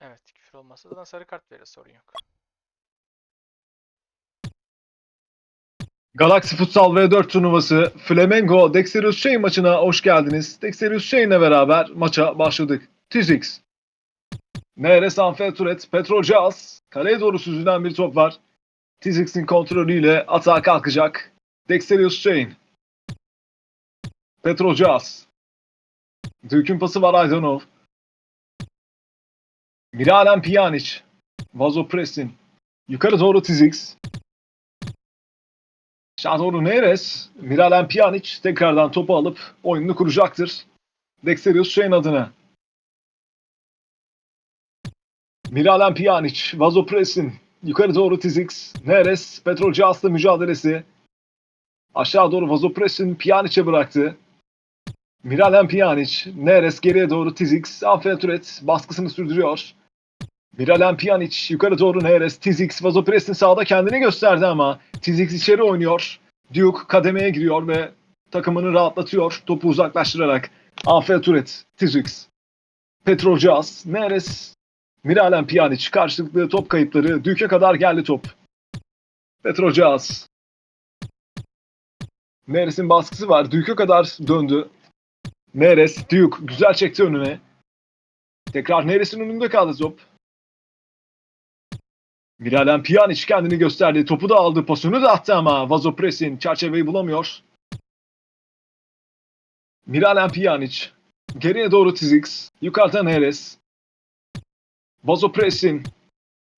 Evet küfür olmazsa zaten sarı kart verir sorun yok. Galaxy Futsal V4 turnuvası Flamengo Dexterius Chain maçına hoş geldiniz. Dexterius Chain'le beraber maça başladık. Tizix. Neres Anfe Turet, Petro Jazz. Kaleye doğru süzülen bir top var. Tizix'in kontrolüyle atağa kalkacak. Dexterius Chain. Petro Jazz. Dük'ün pası var Aydanov. Miralem Pjanic. Vazo Presin. Yukarı doğru Tizix. Aşağı doğru Neres. Miralem Pjanic tekrardan topu alıp oyununu kuracaktır. Dexterius Chain adına. Miralem Pjanic, Vazo Presin, yukarı doğru Tizix, Neres, Petrol Jas'la mücadelesi. Aşağı doğru Vazo Presin Pjanic'e bıraktı. Miralem Pjanic, Neres geriye doğru Tizix, Afeturet baskısını sürdürüyor. Miralem Pjanic yukarı doğru Neres, Tizix, Vazo Presin sağda kendini gösterdi ama Tizix içeri oynuyor. Duke kademeye giriyor ve takımını rahatlatıyor topu uzaklaştırarak. Afeturet, Tizix, Petrol Jas, Neres, Miralem Pjanic karşılıklı top kayıpları Duke'e kadar geldi top. Petrocaz. Neres'in baskısı var. Duke'e kadar döndü. Neres, Duke güzel çekti önüne. Tekrar Neres'in önünde kaldı top. Miralem Pjanic kendini gösterdi. Topu da aldı. Pasını da attı ama Vazo Presin çerçeveyi bulamıyor. Miralem Pjanic. Geriye doğru Tizix. Yukarıda Neres. Vazopressin.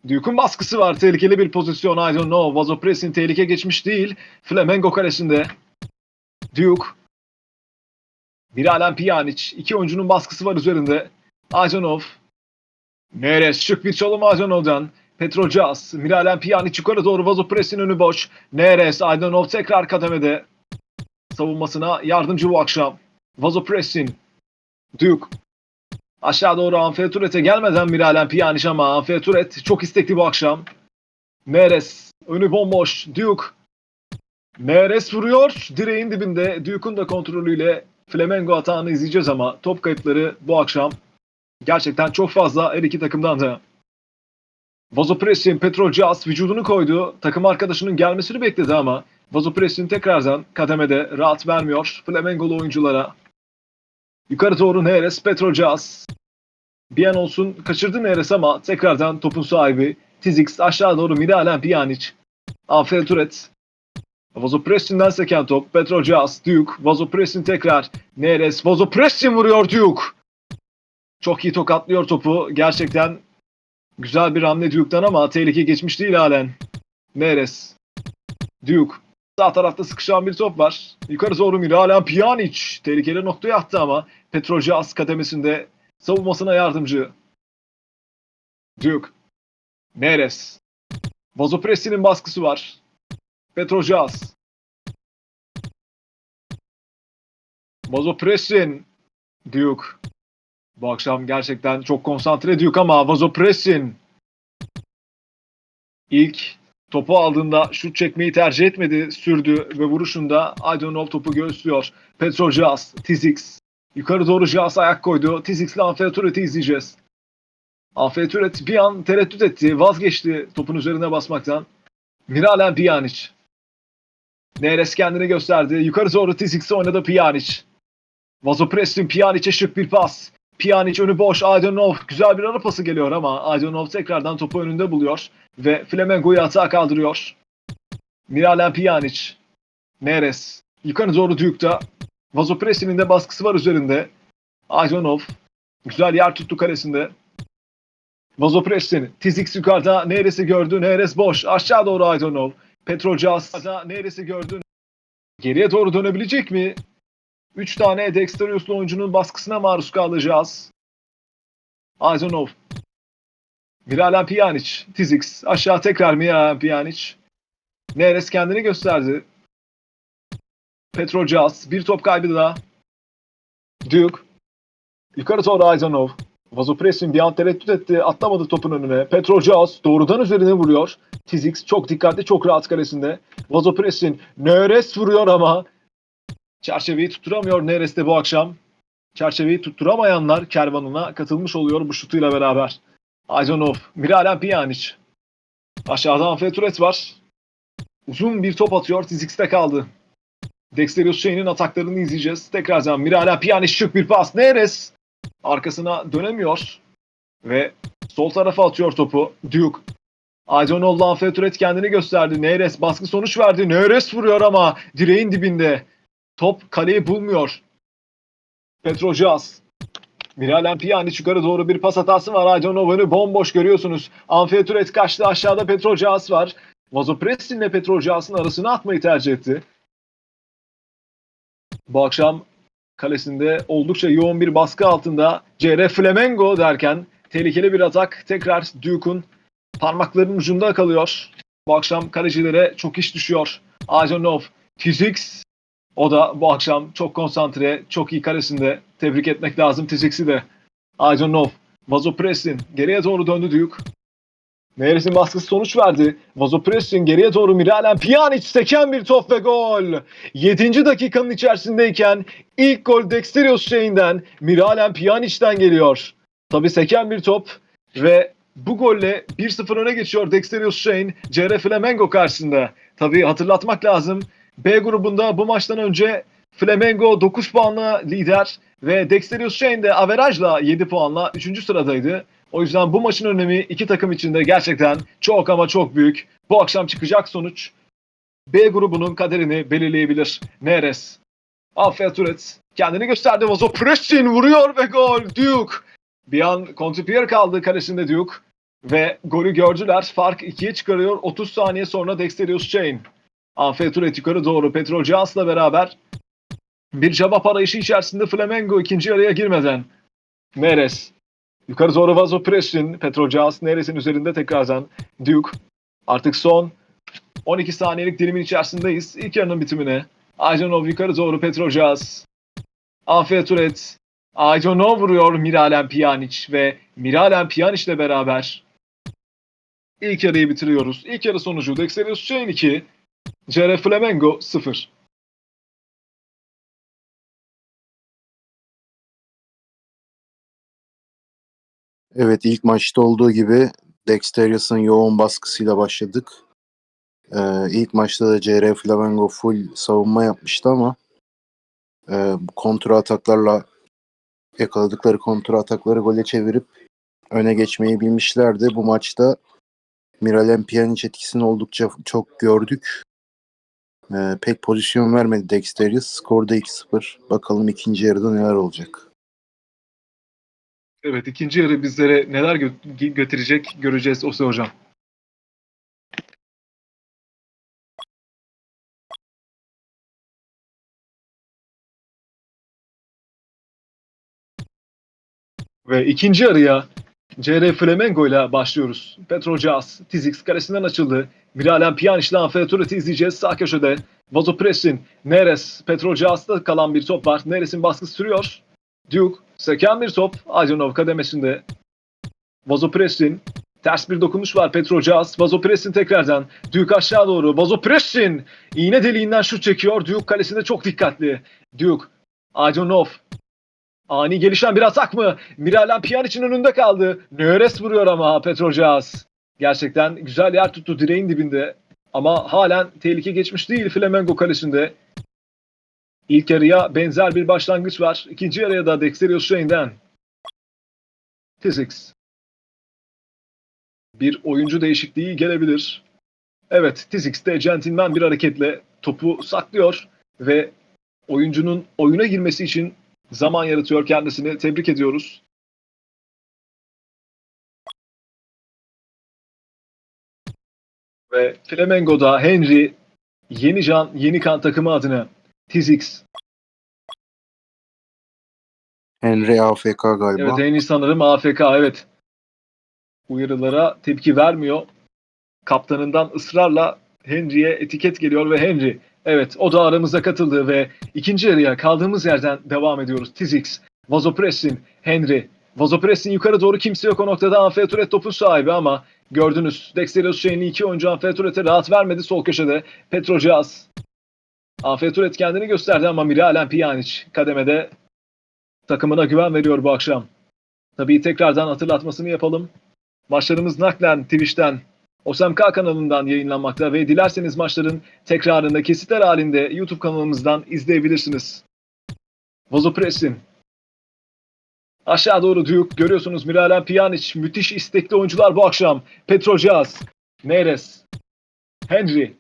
Duke'un baskısı var. Tehlikeli bir pozisyon. I don't know. Vazopressin tehlike geçmiş değil. Flamengo kalesinde. Duke. Miralem Pjanic. İki oyuncunun baskısı var üzerinde. Ajanov. Neres. Şık bir çalım Ajanov'dan. Petrocas. Miralem Pjanic yukarı doğru. Vazopressin önü boş. Neres. Aydanov tekrar kademede. Savunmasına yardımcı bu akşam. Vazopressin. Duke. Aşağı doğru Anfeturet'e gelmeden Miralem Pjanic ama Anfeturet çok istekli bu akşam. Neres önü bomboş. Duke. Neres vuruyor. Direğin dibinde. Duke'un da kontrolüyle Flamengo atağını izleyeceğiz ama top kayıpları bu akşam gerçekten çok fazla her iki takımdan da. Vazopressin Petrocas vücudunu koydu. Takım arkadaşının gelmesini bekledi ama Vazopressin tekrardan kademede rahat vermiyor Flamengolu oyunculara. Yukarı doğru Neres, Petrocas. Bir an olsun kaçırdı Neres ama tekrardan topun sahibi Tizix aşağı doğru Miralem Pjanic. Afel Turet. Vazopressin'den seken top. Petrocas, Duke. Vazopressin tekrar. Neres. Vazopressin vuruyor Duke. Çok iyi tokatlıyor topu. Gerçekten güzel bir hamle Duke'dan ama tehlike geçmiş değil halen. Neres. Duke. Sağ tarafta sıkışan bir top var. Yukarı doğru Miralem Pjanic. Tehlikeli noktaya attı ama Petrocas kademesinde savunmasına yardımcı. Duke. Neres. Vazopressi'nin baskısı var. Petrocas. Vazopressin. Duke. Bu akşam gerçekten çok konsantre Duke ama Vazopressin. İlk topu aldığında şut çekmeyi tercih etmedi. Sürdü ve vuruşunda Aydınov topu göğüslüyor. Petrocas, Tizix. Yukarı doğru Jas ayak koydu. Tizix'le Anfeturet'i izleyeceğiz. Anfeturet bir an tereddüt etti. Vazgeçti topun üzerine basmaktan. Miralem Pjanic. Neres kendini gösterdi. Yukarı doğru Tizix'e oynadı Pjanic. Vazopressin Pjanic'e şık bir pas. Pjanic önü boş. Aydınov güzel bir ara pası geliyor ama Aydınov tekrardan topu önünde buluyor ve Flamengo'yu atağa kaldırıyor. Miralem Pjanic. Neres. Yukarı doğru Duke'da. Vazopressin'in de baskısı var üzerinde. Aydınov. Güzel yer tuttu kalesinde. Vazopressin. Tizix yukarıda. Neres'i gördü. Neres boş. Aşağı doğru Aydınov. Petrocas. Neres'i gördü. Geriye doğru dönebilecek mi? 3 tane Dexterius'lu oyuncunun baskısına maruz kalacağız. Aydınov. Miralem Pjanic. Tizix. Aşağı tekrar Miralem Pjanic. Neres kendini gösterdi. Petrocas. Bir top kaybı daha. Duke. Yukarı doğru Aydınov. Vazopressin bir an tereddüt etti. Atlamadı topun önüne. Petrocas doğrudan üzerine vuruyor. Tizix çok dikkatli, çok rahat kalesinde. Vazopressin Neres vuruyor ama çerçeveyi tutturamıyor Neres de bu akşam. Çerçeveyi tutturamayanlar kervanına katılmış oluyor bu şutuyla beraber. Aycanov, Miralem Pjanic. Aşağıda Amfeturet var. Uzun bir top atıyor. Tizix'te kaldı. Dexterius Shane'in ataklarını izleyeceğiz. Tekrardan Miralem Pjanic şık bir pas. Neres arkasına dönemiyor. Ve sol tarafa atıyor topu. Duke. Aycanov'la Amfeturet kendini gösterdi. Neres baskı sonuç verdi. Neres vuruyor ama direğin dibinde. Top kaleyi bulmuyor. Petrojaz. Miralem Pjanic yukarı doğru bir pas hatası var. Aycanov önü bomboş görüyorsunuz. Amfeturet kaçtı. Aşağıda Petrojaz var. Vazopressin ile Petrojaz'ın arasına atmayı tercih etti. Bu akşam kalesinde oldukça yoğun bir baskı altında CR Flamengo derken tehlikeli bir atak tekrar Duke'un parmaklarının ucunda kalıyor. Bu akşam kalecilere çok iş düşüyor. Ajanov, Tizix o da bu akşam çok konsantre, çok iyi kalesinde. Tebrik etmek lazım Tizix'i de. Ajanov, Vazopressin geriye doğru döndü Duke. Neres'in baskısı sonuç verdi. Vazopressin geriye doğru Miralem Pjanic seken bir top ve gol. 7. dakikanın içerisindeyken ilk gol Dexterios şeyinden Miralem Pjanic'ten geliyor. Tabi seken bir top ve bu golle 1-0 öne geçiyor Dexterius Shane CR Flamengo karşısında. Tabi hatırlatmak lazım. B grubunda bu maçtan önce Flamengo 9 puanla lider ve Dexterius Shane de averajla 7 puanla 3. sıradaydı. O yüzden bu maçın önemi iki takım için de gerçekten çok ama çok büyük. Bu akşam çıkacak sonuç B grubunun kaderini belirleyebilir. Neres. Afiyet Turet kendini gösterdi. Vazo Prestin vuruyor ve gol. Duke. Bir an Contrepierre kaldı kalesinde Duke. Ve golü gördüler. Fark 2'ye çıkarıyor. 30 saniye sonra Dexterius Chain. Afiyet Turet doğru. Petro Jones'la beraber bir cevap arayışı içerisinde Flamengo ikinci yarıya girmeden. Neres. Yukarı doğru Vazo Prestin. Petro Jones Neres'in üzerinde tekrardan. Duke. Artık son 12 saniyelik dilimin içerisindeyiz. İlk yarının bitimine. Aycanov yukarı doğru Petrojaz. Afiyet Turet. Aycanov vuruyor Miralem Pjanic ve Miralem Pjanic ile beraber ilk yarıyı bitiriyoruz. İlk yarı sonucu Dexterius Chain 2, CR Flamengo 0. Evet ilk maçta olduğu gibi Dexterious'ın yoğun baskısıyla başladık. Ee, ilk maçta da CR Flamengo full savunma yapmıştı ama e, kontra ataklarla yakaladıkları kontra atakları gole çevirip öne geçmeyi bilmişlerdi. Bu maçta Miralem Pjanic etkisini oldukça çok gördük. Ee, pek pozisyon vermedi Dexterius. Skorda 2-0. Bakalım ikinci yarıda neler olacak. Evet ikinci yarı bizlere neler gö- götürecek göreceğiz Ose Hocam. Ve ikinci yarıya CR Flamengo ile başlıyoruz. Petrojaz, Tizix kalesinden açıldı. Miralem Pjanic ile Anfeturet'i izleyeceğiz sağ köşede. Vazopressin, Neres, Petrojaz'da kalan bir top var. Neres'in baskısı sürüyor. Duke, seken bir top. Ajanov kademesinde. Vazopressin. Ters bir dokunuş var Petrojaz. Vazopressin tekrardan. Duke aşağı doğru. Vazopressin. İğne deliğinden şut çekiyor. Duke kalesinde çok dikkatli. Duke. Ajanov. Ani gelişen bir atak mı? Miralem Pjanic'in önünde kaldı. Neres vuruyor ama Petrojaz. Gerçekten güzel yer tuttu direğin dibinde. Ama halen tehlike geçmiş değil Flamengo kalesinde. İlk yarıya benzer bir başlangıç var. İkinci yarıya da Dexterius Shane'den. Tizix. Bir oyuncu değişikliği gelebilir. Evet, Tizix de centilmen bir hareketle topu saklıyor ve oyuncunun oyuna girmesi için zaman yaratıyor kendisini. Tebrik ediyoruz. Ve Flamengo'da Henry yeni can, yeni kan takımı adına Tizix Henry AFK galiba. Evet Henry sanırım AFK evet. Uyarılara tepki vermiyor. Kaptanından ısrarla Henry'e etiket geliyor ve Henry evet o da aramıza katıldı ve ikinci yarıya kaldığımız yerden devam ediyoruz. Tizix, Vazopressin, Henry. Vazopressin yukarı doğru kimse yok o noktada Anfeturet topun sahibi ama gördünüz Dexterius Shane'li iki oyuncu Anfeturet'e rahat vermedi sol köşede. Petrojaz. Anfeturet kendini gösterdi ama Miralem Pjanic kademede takımına güven veriyor bu akşam. Tabii tekrardan hatırlatmasını yapalım. Maçlarımız naklen Twitch'ten, OSMK kanalından yayınlanmakta ve dilerseniz maçların tekrarında kesitler halinde YouTube kanalımızdan izleyebilirsiniz. Vazopressin. Aşağı doğru Duke. Görüyorsunuz Miralem Pjanic. Müthiş istekli oyuncular bu akşam. Petrojaz. Neres. Henry.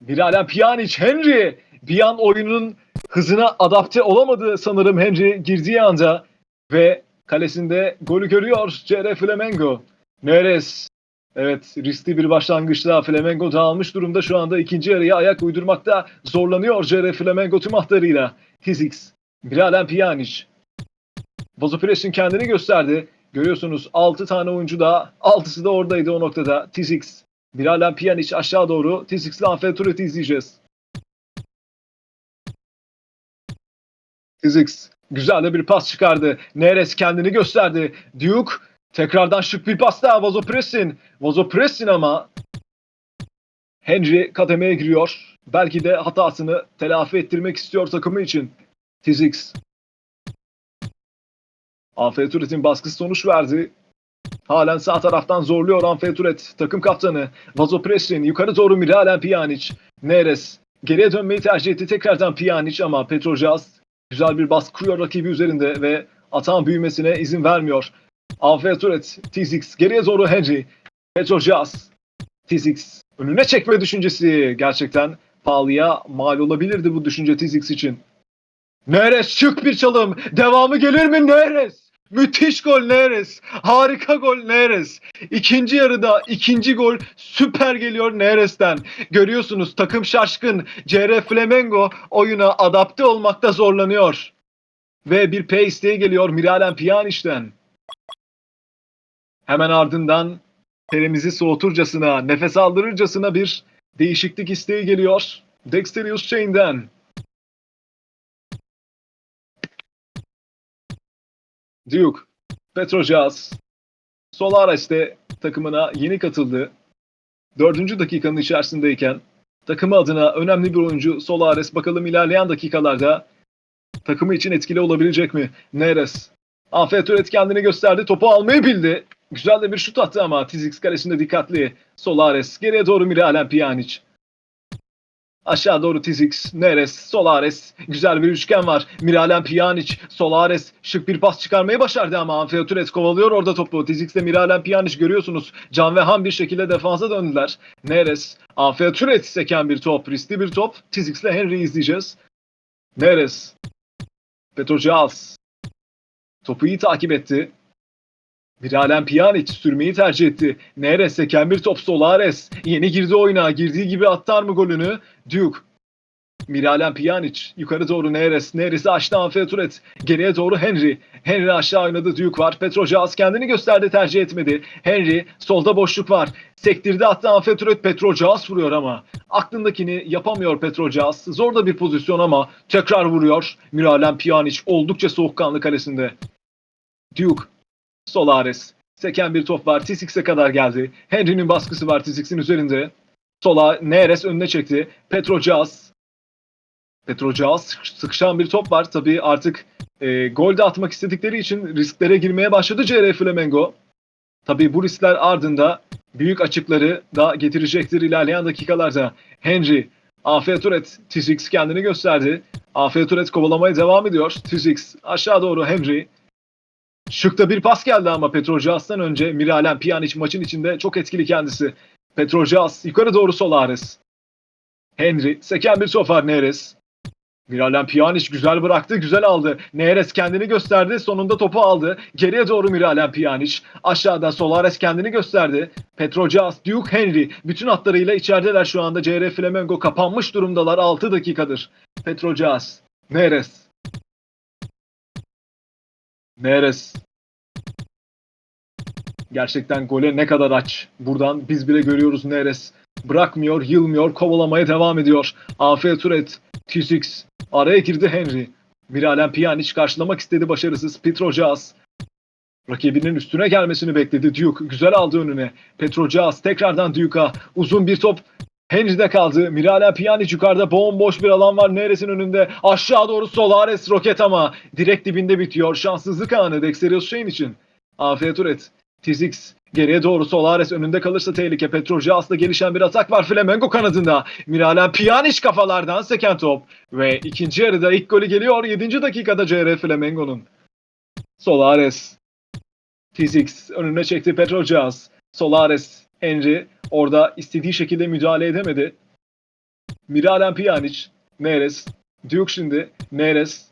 Miralem Pjanic. Henry. Bir an oyunun hızına adapte olamadı sanırım Henry girdiği anda. Ve kalesinde golü görüyor CR Flamengo. Neres. Evet riskli bir başlangıçta Flamengo dağılmış durumda şu anda ikinci yarıya ayak uydurmakta zorlanıyor CR Flamengo tüm hatlarıyla. Tizix, Miralem Pjanic. Vazopres'in kendini gösterdi. Görüyorsunuz 6 tane oyuncu da 6'sı da oradaydı o noktada. Tizix, Miralem Pjanic aşağı doğru. Tizix'le Anfelturet'i izleyeceğiz. Tizix güzel de bir pas çıkardı. Neres kendini gösterdi. Duke tekrardan şık bir pas daha Vazopres'in. Vazopres'in ama Henry kademeye giriyor. Belki de hatasını telafi ettirmek istiyor takımı için. Tizix. Anfelturet'in baskısı sonuç verdi. Halen sağ taraftan zorluyor Anfelturet. Takım kaptanı Vazopres'in yukarı doğru Miralem Pjanic. Neres geriye dönmeyi tercih etti tekrardan Pjanic ama Petrojaz güzel bir baskı kuruyor rakibi üzerinde ve atağın büyümesine izin vermiyor. Anfelturet, Tizix geriye doğru Henry. Petrojaz, Tizix önüne çekme düşüncesi gerçekten pahalıya mal olabilirdi bu düşünce Tizix için. Neres şık bir çalım. Devamı gelir mi Neres? Müthiş gol Neres. Harika gol Neres. İkinci yarıda ikinci gol süper geliyor Neres'ten. Görüyorsunuz takım şaşkın. CR Flamengo oyuna adapte olmakta zorlanıyor. Ve bir P isteği geliyor Miralem Pjanic'ten. Hemen ardından terimizi soğuturcasına, nefes aldırırcasına bir değişiklik isteği geliyor. Dexterius Chain'den. Duke, Petrojaz, Solares de takımına yeni katıldı. Dördüncü dakikanın içerisindeyken takımı adına önemli bir oyuncu Solares bakalım ilerleyen dakikalarda takımı için etkili olabilecek mi? Neres. Anfeturet kendini gösterdi. Topu almayı bildi. Güzel de bir şut attı ama Tizix kalesinde dikkatli. Solares. Geriye doğru Miralem Pjanic. Aşağı doğru Tizix, Neres, Solares. Güzel bir üçgen var. Miralem Pjanic, Solares. Şık bir pas çıkarmayı başardı ama Anfeturet kovalıyor orada topu. Tizix ile Miralem Pjanic görüyorsunuz. Can ve Han bir şekilde defansa döndüler. Neres, Anfeturet seken bir top. Riskli bir top. Tizix ile Henry izleyeceğiz. Neres. Petrojals. Topu iyi takip etti. Miralem Pjanic sürmeyi tercih etti. Neres seken bir top Solares. Yeni girdi oyuna. Girdiği gibi attar mı golünü? Duke. Miralem Pjanic. Yukarı doğru Neres. Neres'i açtı Anfelturet. Geriye doğru Henry. Henry aşağı oynadı. Duke var. Petrojaz kendini gösterdi tercih etmedi. Henry. Solda boşluk var. Sektirdi attı Anfelturet. Petrojaz vuruyor ama. Aklındakini yapamıyor Petrojaz. Zor da bir pozisyon ama tekrar vuruyor. Miralem Pjanic oldukça soğukkanlı kalesinde. Duke. Solares. Seken bir top var. Tizix'e kadar geldi. Henry'nin baskısı var Tizix'in üzerinde. Sola Neres önüne çekti. Petrojaz. Petrojaz sıkışan bir top var. Tabii artık e, gol de atmak istedikleri için risklere girmeye başladı CR Flamengo. Tabii bu riskler ardında büyük açıkları da getirecektir ilerleyen dakikalarda. Henry, Afeturet, Tizix kendini gösterdi. Afeturet kovalamaya devam ediyor. Tizix aşağı doğru Henry. Şıkta bir pas geldi ama Petrojas'tan önce Miralem Pjanic maçın içinde çok etkili kendisi. Petrojas yukarı doğru Solares. Henry seken bir var Neres. Miralem Pjanic güzel bıraktı, güzel aldı. Neres kendini gösterdi, sonunda topu aldı. Geriye doğru Miralem Pjanic. Aşağıda Solares kendini gösterdi. Petrojas, Duke Henry bütün hatlarıyla içerideler şu anda. CR Flamengo kapanmış durumdalar 6 dakikadır. Petrojas, Neres. Neres. Gerçekten gole ne kadar aç. Buradan biz bile görüyoruz Neres. Bırakmıyor, yılmıyor, kovalamaya devam ediyor. Afiyet Turet, Tizix. Araya girdi Henry. Miralem Pjanic karşılamak istedi başarısız. Petrojaz. Rakibinin üstüne gelmesini bekledi Duke. Güzel aldı önüne. Petrojaz tekrardan Duke'a. Uzun bir top. Henry'de kaldı. Miralem Pjanic yukarıda bomboş bir alan var. Neres'in önünde. Aşağı doğru Solares roket ama direkt dibinde bitiyor. Şanssızlık anı Dexterius Shane için. Afiyet Turet. Tizix geriye doğru Solares önünde kalırsa tehlike. Petrojas'la gelişen bir atak var Flamengo kanadında. Miralem Pjanic kafalardan seken top. Ve ikinci yarıda ilk golü geliyor 7. dakikada CR Flamengo'nun. Solares. Tizix önüne çekti Petrojas. Solares, Henry orada istediği şekilde müdahale edemedi. Miralem Pjanic, Neres, Duke şimdi, Neres.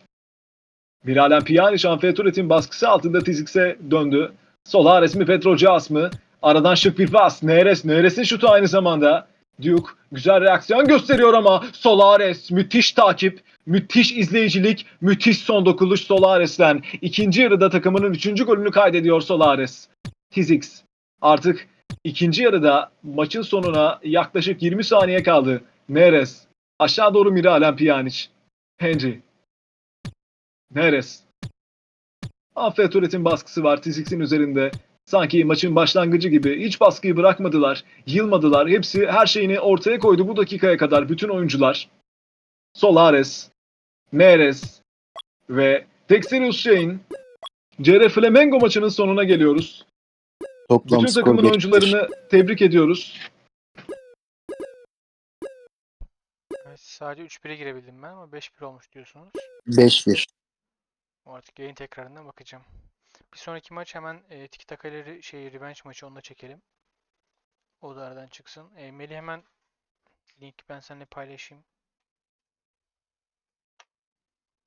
Miralem Pjanic, Anfeturet'in baskısı altında Tizix'e döndü. Solares mi Petrojas mı? Aradan şık bir pas. Neres, Neres'in şutu aynı zamanda. Duke güzel reaksiyon gösteriyor ama Solares müthiş takip, müthiş izleyicilik, müthiş son dokunuş Solares'ten. İkinci yarıda takımının üçüncü golünü kaydediyor Solares. Tizix artık ikinci yarıda maçın sonuna yaklaşık 20 saniye kaldı. Neres aşağı doğru Miralem Pjanic. Henry. Neres. Affet baskısı var Tizix'in üzerinde. Sanki maçın başlangıcı gibi hiç baskıyı bırakmadılar, yılmadılar. Hepsi her şeyini ortaya koydu bu dakikaya kadar bütün oyuncular. Solares, Neres ve Dexterius Shane. CR Flamengo maçının sonuna geliyoruz. Toplam Bütün skor takımın geçmiştir. oyuncularını tebrik ediyoruz. Evet, sadece 3-1'e girebildim ben ama 5-1 olmuş diyorsunuz. 5-1. O Artık yayın tekrarına bakacağım. Bir sonraki maç hemen e, Tiki Taka ile re- şey revenge maçı onu da çekelim. O da aradan çıksın. E, Melih hemen link ben seninle paylaşayım.